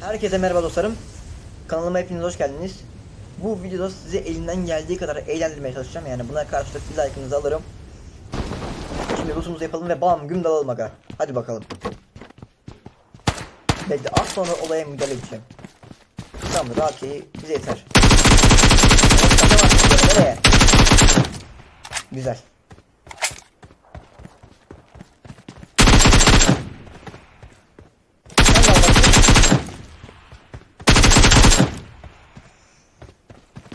Herkese merhaba dostlarım. Kanalıma hepiniz hoş geldiniz. Bu videoda sizi elimden geldiği kadar eğlendirmeye çalışacağım. Yani buna karşılık bir like'ınızı alırım. Şimdi rusumuzu yapalım ve bam güm dalalım aga. Hadi bakalım. Bekle az sonra olaya müdahale edeceğim. Tamam rahat iyi bize yeter. Güzel. Sen de al bakayım.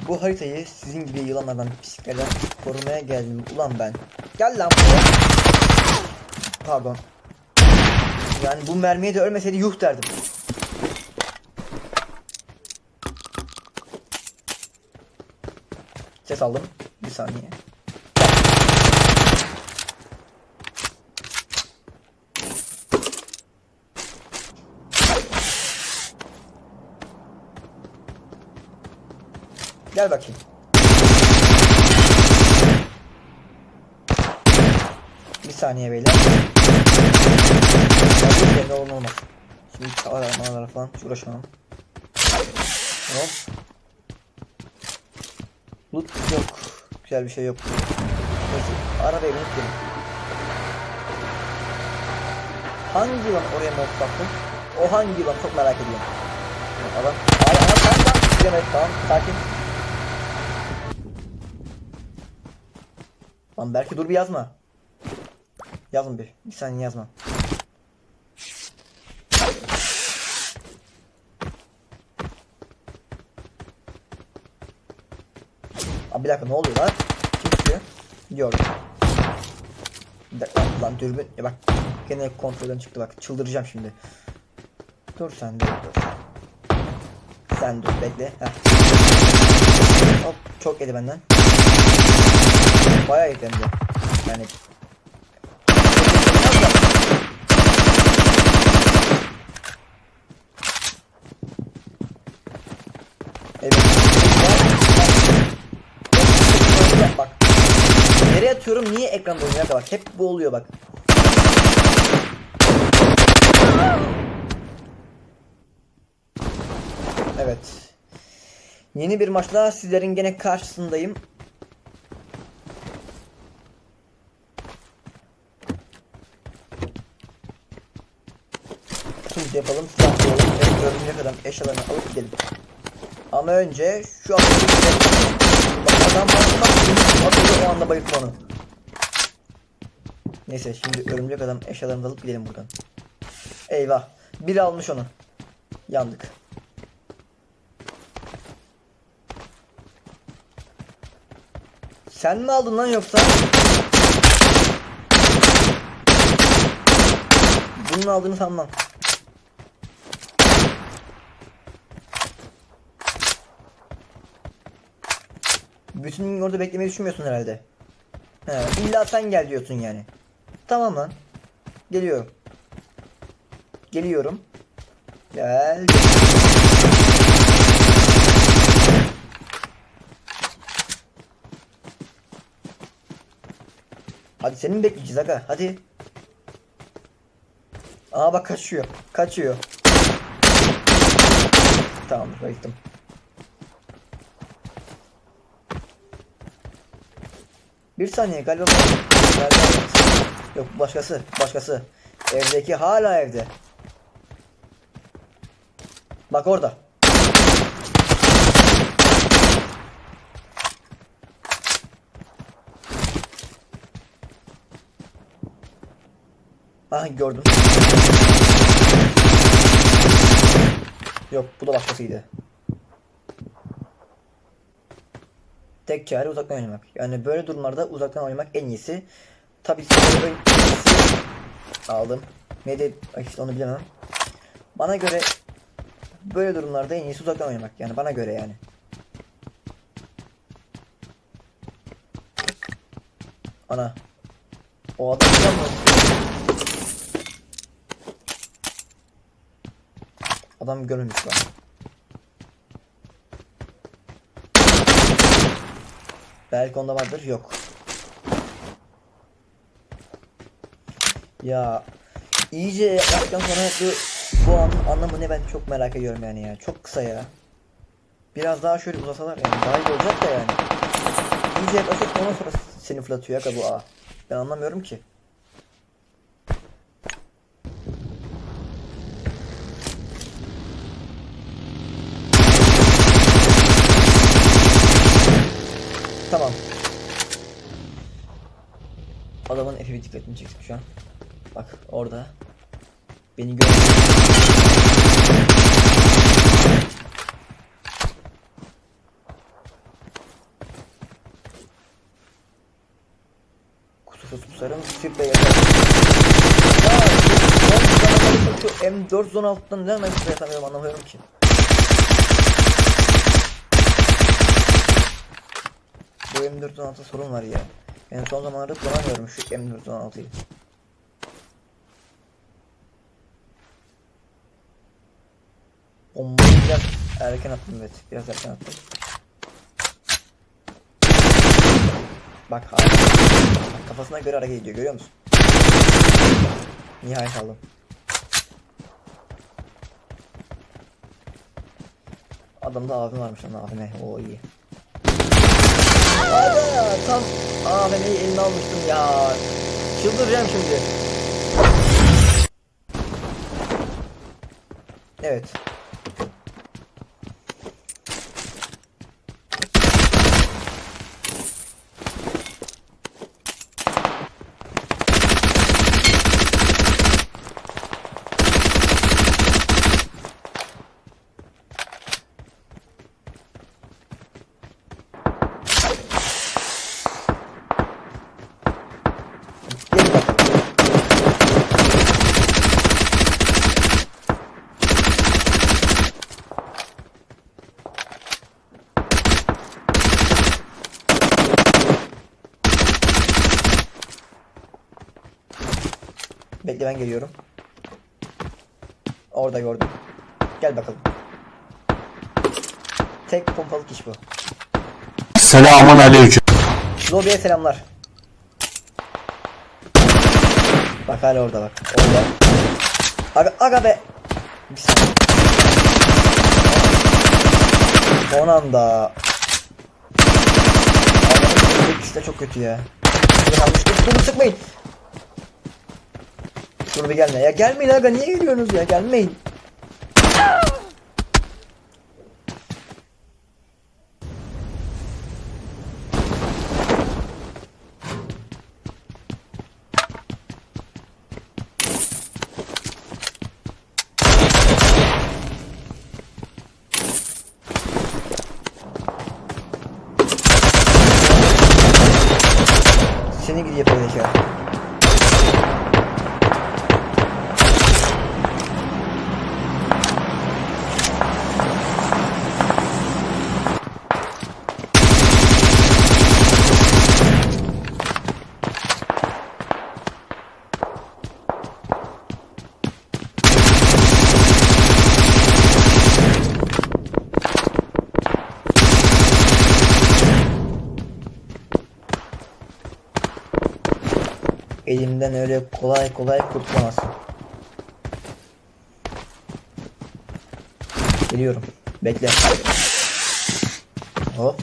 Bu haritayı sizin gibi yılanlardan, pisliklerden korumaya geldim ulan ben. Gel lan. Pardon. Yani bu mermiye de ölmeseydi yuh derdim. Ses aldım. Bir saniye. Gel bakayım. Bir saniye beyler. Yerinde olma olmaz. Şimdi çağır aramalara falan hiç uğraşamam. Hop. Loot yok. Güzel bir şey yok. Neyse arabaya binip gidelim. Hangi yılan oraya mı baktın? O hangi yılan çok merak ediyorum. Adam. Ay adam tamam tamam. Gidemedik tamam sakin. Lan belki dur bir yazma. Yazma bir. Bir saniye yazma. Abi bir dakika ne oluyor lan? Kim dakika lan dürbün. Ya bak gene kontrolden çıktı bak çıldıracağım şimdi. Dur sen dur dur. Sen dur bekle. Heh. Hop çok yedi benden. Bayağı yedi hem de. Yani Evet. Bak. Nereye atıyorum? Niye ekranda oynuyor? Bak hep bu oluyor bak. Evet. Yeni bir maçla sizlerin gene karşısındayım. Şimdi yapalım. Silahlayalım. ve Gördüğüne kadar eşyalarını alıp gidelim. Ama önce şu gidelim. Bak adam atıyor o anda bayıltma onu. Neyse şimdi örümcek adam eşyalarını alıp gidelim buradan. Eyvah. Biri almış onu. Yandık. Sen mi aldın lan yoksa? Bunun aldığını sanmam. Bütün gün orada beklemeyi düşünmüyorsun herhalde. He, illa sen gel diyorsun yani. Tamam lan. Geliyorum. Geliyorum. Gel. Hadi seni mi bekleyeceğiz aga? Hadi. Aa bak kaçıyor. Kaçıyor. Tamam bayıldım. Bir saniye galiba Yok başkası başkası. Evdeki hala evde. Bak orada. Ah gördüm. Yok bu da başkasıydı Tek çare uzaktan oynamak. Yani böyle durumlarda uzaktan oynamak en iyisi. Tabii ki böyle aldım. Ne de işte onu bilemem. Bana göre böyle durumlarda en iyisi uzaktan oynamak. Yani bana göre yani. Ana. O adam? Adam görmemiş lan. Belki onda vardır. Yok. Ya iyice yaklaştıktan sonra bu Bu anın anlamı ne ben çok merak ediyorum yani ya. Çok kısa ya. Biraz daha şöyle uzasalar yani daha iyi olacak da yani. İyice yaklaşık ondan sonra seni fırlatıyor ya bu A. Ben anlamıyorum ki. Tamam. Adamın F'i dikkatini çektim şu an. Bak orada. Beni gör. Kusursuz kusarım sütle yakar. Ya şu, şu M4 zon altından neden ben sütle yatamıyorum anlamıyorum ki. Bu M416 sorun var ya. Ben son zamanlarda kullanamıyorum şu M416'yı. Bombayı biraz erken attım evet. Biraz erken attım. Bak hala. Kafasına göre hareket ediyor görüyor musun? Nihayet aldım. Adamda AVM varmış lan AVM. O iyi. Hadi tam AVM'yi eline almıştım ya. Çıldıracağım şimdi. Evet. Gel bak. Bekle ben geliyorum. Orada gördüm. Gel bakalım. Tek pompalık iş bu. Selamun aleyküm. Lobiye selamlar. Bak hala orada bak. Orada. Aga, aga be. Bir saniye. Son anda. İkisi de çok kötü ya. Dur sıkmayın. Dur bir gelme. Ya gelmeyin aga niye geliyorsunuz ya gelmeyin. Seni gidi yapacak ya. Elimden öyle kolay kolay kurtulamazsın. Geliyorum. Bekle. Hop.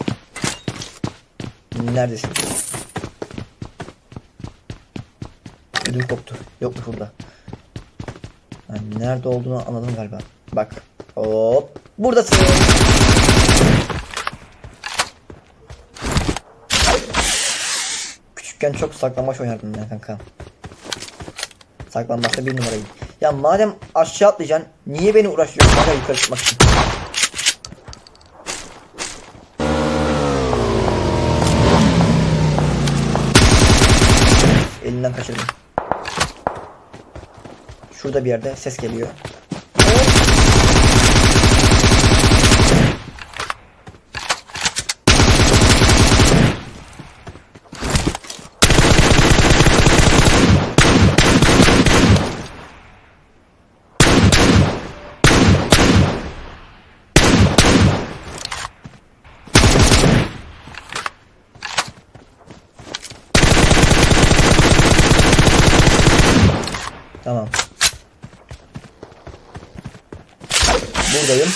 Neredesin? Ödüm koptu. Yokmuş burada. Ha, nerede olduğunu anladım galiba. Bak. Hop. Buradasın. Küçükken çok saklambaç oynardım ya kanka. Saklambaçta bir numaraydı. Ya madem aşağı atlayacaksın niye beni uğraştırıyorsun kanka yukarı çıkmak için? Elinden kaçırdım. Şurada bir yerde ses geliyor. Tamam. Buradayım.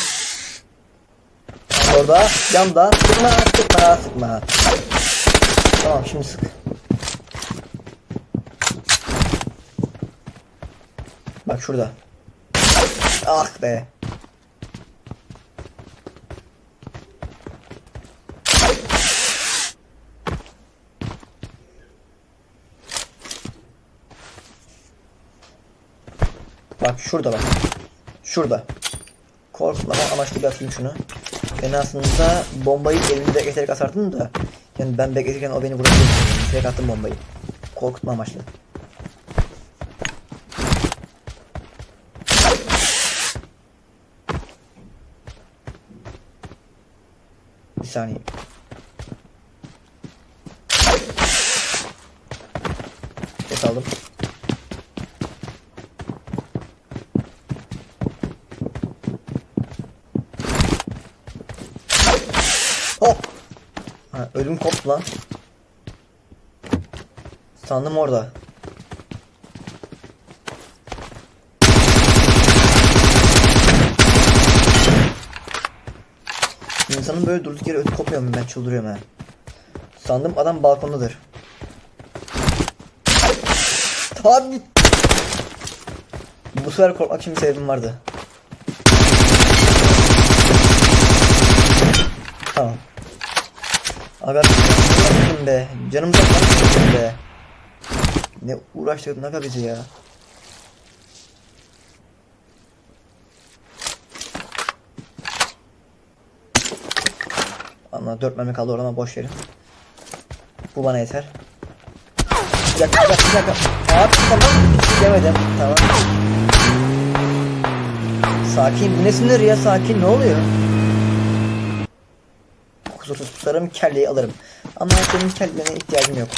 Orada yanda sıkma sıkma sıkma. Tamam şimdi sık. Bak şurada. Ah be. Bak şurada bak. Şurada. Korkmama amaçlı bir atayım şunu. Ben aslında bombayı elimde getirerek asardım da. Yani ben beklerken o beni vurabilir. Direkt attım bombayı. Korkutma amaçlı. Bir saniye. Ses aldım. Hop. Ha, ölüm koptu lan. Sandım orada. İnsanın böyle durduk yere ödü kopuyor mu ben çıldırıyorum ha. Sandım adam balkondadır. Tabi. Bu sefer korkmak için bir sebebim vardı. Tamam. Aga canım be. Canımdan kan be. Ne uğraştırdın aga bizi ya. Ama dört mermi kaldı orada boş verin. Bu bana yeter. Bir dakika bir dakika tamam demedim. Tamam. Sakin. Bu ne sinir ya sakin ne oluyor? Kusursuz tutarım kelleyi alırım. Ama senin kellerine ihtiyacım yok.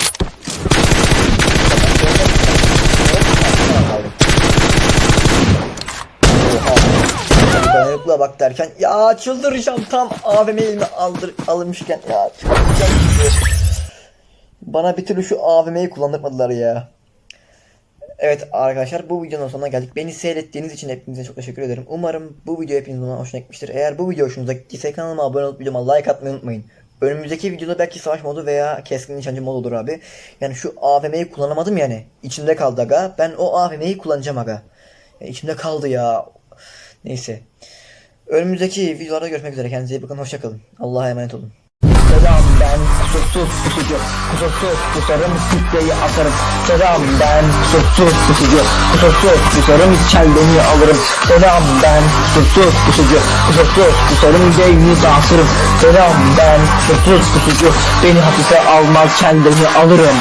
Dayanıklığa bak derken ya çıldıracağım tam AVM elime aldır alınmışken ya çıldıracağım. Bana bir türlü şu AVM'yi kullandırmadılar ya. Evet arkadaşlar bu videonun sonuna geldik. Beni seyrettiğiniz için hepinize çok teşekkür ederim. Umarım bu video hepinizin hoşuna gitmiştir. Eğer bu video hoşunuza gittiyse kanalıma abone olup videoma like atmayı unutmayın. Önümüzdeki videoda belki savaş modu veya keskin nişancı modu olur abi. Yani şu AVM'yi kullanamadım yani. İçimde kaldı aga. Ben o AVM'yi kullanacağım aga. Ya içimde kaldı ya. Neyse. Önümüzdeki videolarda görüşmek üzere. Kendinize iyi bakın. Hoşçakalın. Allah'a emanet olun. Ben kusursuz kusucu Kusursuz kusarım sitteyi asarım Selam ben kusursuz kusucu Kusursuz kusarım kelleni alırım. Selam ben kusursuz kusucu Kusursuz kusarım beyni dağıtırım. Selam ben kusursuz kusucu Beni hafife almaz kendini alırım